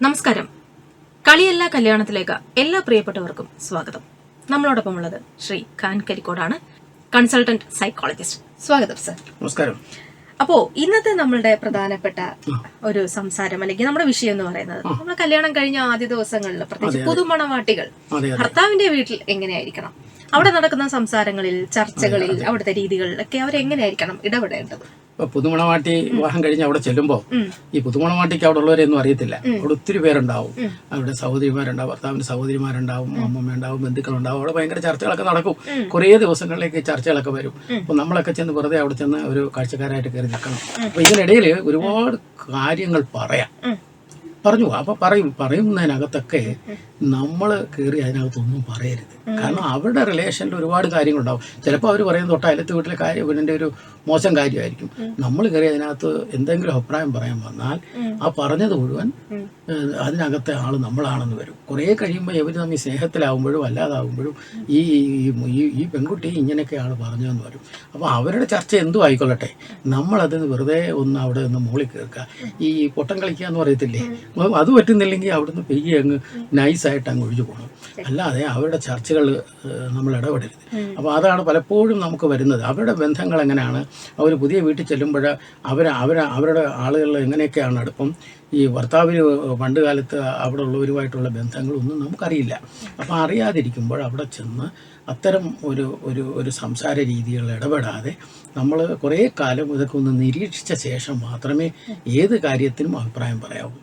നമസ്കാരം. കളിയല്ല കല്യാണത്തിലേക്ക് എല്ലാ പ്രിയപ്പെട്ടവർക്കും സ്വാഗതം. നമ്മളോടൊപ്പം ഉള്ളത് ശ്രീ ഖാൻ കരിക്കോടാണ് കൺസൾട്ടന്റ് സൈക്കോളജിസ്റ്റ് സ്വാഗതം സർ നമസ്കാരം. അപ്പോ ഇന്നത്തെ നമ്മളുടെ പ്രധാനപ്പെട്ട ഒരു സംസാരം അല്ലെങ്കിൽ നമ്മുടെ വിഷയം എന്ന് പറയുന്നത് നമ്മൾ കല്യാണം കഴിഞ്ഞ ആദ്യ ദിവസങ്ങളിൽ പ്രത്യേകിച്ച് പുതുമണവാട്ടികൾ. ഭർത്താവിന്റെ വീട്ടിൽ എങ്ങനെയായിരിക്കണം? അവിടെ നടക്കുന്ന സംസാരങ്ങളിൽ ചർച്ചകളിൽ അവിടുത്തെ രീതികളിലൊക്കെ അവരെങ്ങനെയായിരിക്കണം ഇടപെടേണ്ടത്? ഇപ്പൊ പുതുമണവാട്ടി വിവാഹം കഴിഞ്ഞ് അവിടെ ചെല്ലുമ്പോൾ ഈ പുതുമണവാട്ടിക്ക് അവിടെ ഉള്ളവരെയൊന്നും അറിയത്തില്ല. അവിടെ ഒത്തിരി പേരുണ്ടാവും. അവിടെ സഹോദരിമാരുണ്ടാവും ഭർത്താവിന്റെ സഹോദരിമാരുണ്ടാവും അമ്മമ്മ ഉണ്ടാവും ബന്ധുക്കളുണ്ടാവും. അവിടെ ഭയങ്കര ചർച്ചകളൊക്കെ നടക്കും. കുറേ ദിവസങ്ങളിലേക്ക് ചർച്ചകളൊക്കെ വരും. അപ്പൊ നമ്മളൊക്കെ ചെന്ന് വെറുതെ അവിടെ ചെന്ന് ഒരു കാഴ്ചക്കാരായിട്ട് കയറി നിൽക്കണം. അപ്പൊ ഇതിനിടയിൽ ഒരുപാട് കാര്യങ്ങൾ പറയാം. പറഞ്ഞു അപ്പൊ പറയും പറയുന്നതിനകത്തൊക്കെ നമ്മൾ കയറി അതിനകത്തൊന്നും പറയരുത്. കാരണം അവരുടെ റിലേഷനിൽ ഒരുപാട് കാര്യങ്ങളുണ്ടാവും. ചിലപ്പോൾ അവർ പറയുന്ന തൊട്ട് അയലത്ത് വീട്ടിലെ കാര്യം ഇവന്റെ ഒരു മോശം കാര്യമായിരിക്കും. നമ്മൾ കയറി അതിനകത്ത് എന്തെങ്കിലും അഭിപ്രായം പറയാൻ വന്നാൽ ആ പറഞ്ഞത് മുഴുവൻ അതിനകത്തെ ആൾ നമ്മളാണെന്ന് വരും. കുറേ കഴിയുമ്പോൾ ഇവർ തമ്മിൽ സ്നേഹത്തിലാവുമ്പോഴും അല്ലാതാവുമ്പോഴും ഈ ഈ- പെൺകുട്ടി ഇങ്ങനെയൊക്കെയാണ് പറഞ്ഞതെന്ന് വരും. അപ്പോൾ അവരുടെ ചർച്ച എന്തും ആയിക്കൊള്ളട്ടെ. നമ്മളത് വെറുതെ ഒന്ന് അവിടെ ഒന്ന് മുകളിൽ കേൾക്കുക ഈ പൊട്ടം കളിക്കുക എന്ന് പറയത്തില്ലേ അപ്പം അത് പറ്റുന്നില്ലെങ്കിൽ അവിടുന്ന് പെയ്യ അങ്ങ് നൈസായിട്ട് അങ്ങ് ഒഴിഞ്ഞു പോകണം അല്ലാതെ അവരുടെ ചർച്ചകൾ നമ്മൾ ഇടപെടരുത്. അപ്പോൾ അതാണ് പലപ്പോഴും നമുക്ക് വരുന്നത്. അവരുടെ ബന്ധങ്ങൾ എങ്ങനെയാണ്? അവർ പുതിയ വീട്ടിൽ ചെല്ലുമ്പോൾ അവർ അവർ അവരുടെ ആളുകൾ എങ്ങനെയൊക്കെയാണ് അടുപ്പം? ഈ ഭർത്താവിന് പണ്ട് കാലത്ത് അവിടെ ഉള്ളവരുമായിട്ടുള്ള ബന്ധങ്ങളൊന്നും നമുക്കറിയില്ല. അപ്പോൾ അറിയാതിരിക്കുമ്പോൾ അവിടെ ചെന്ന് അത്തരം ഒരു ഒരു ഒരു സംസാര രീതികൾ ഇടപെടാതെ നമ്മൾ കുറേ കാലം ഇതൊക്കെ ഒന്ന് നിരീക്ഷിച്ച ശേഷം മാത്രമേ ഏത് കാര്യത്തിനും അഭിപ്രായം പറയാവൂ.